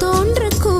எண்ணம்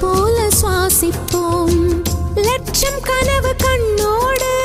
போல சுவாசிப்போம். லட்சம் கனவு கண்ணோடு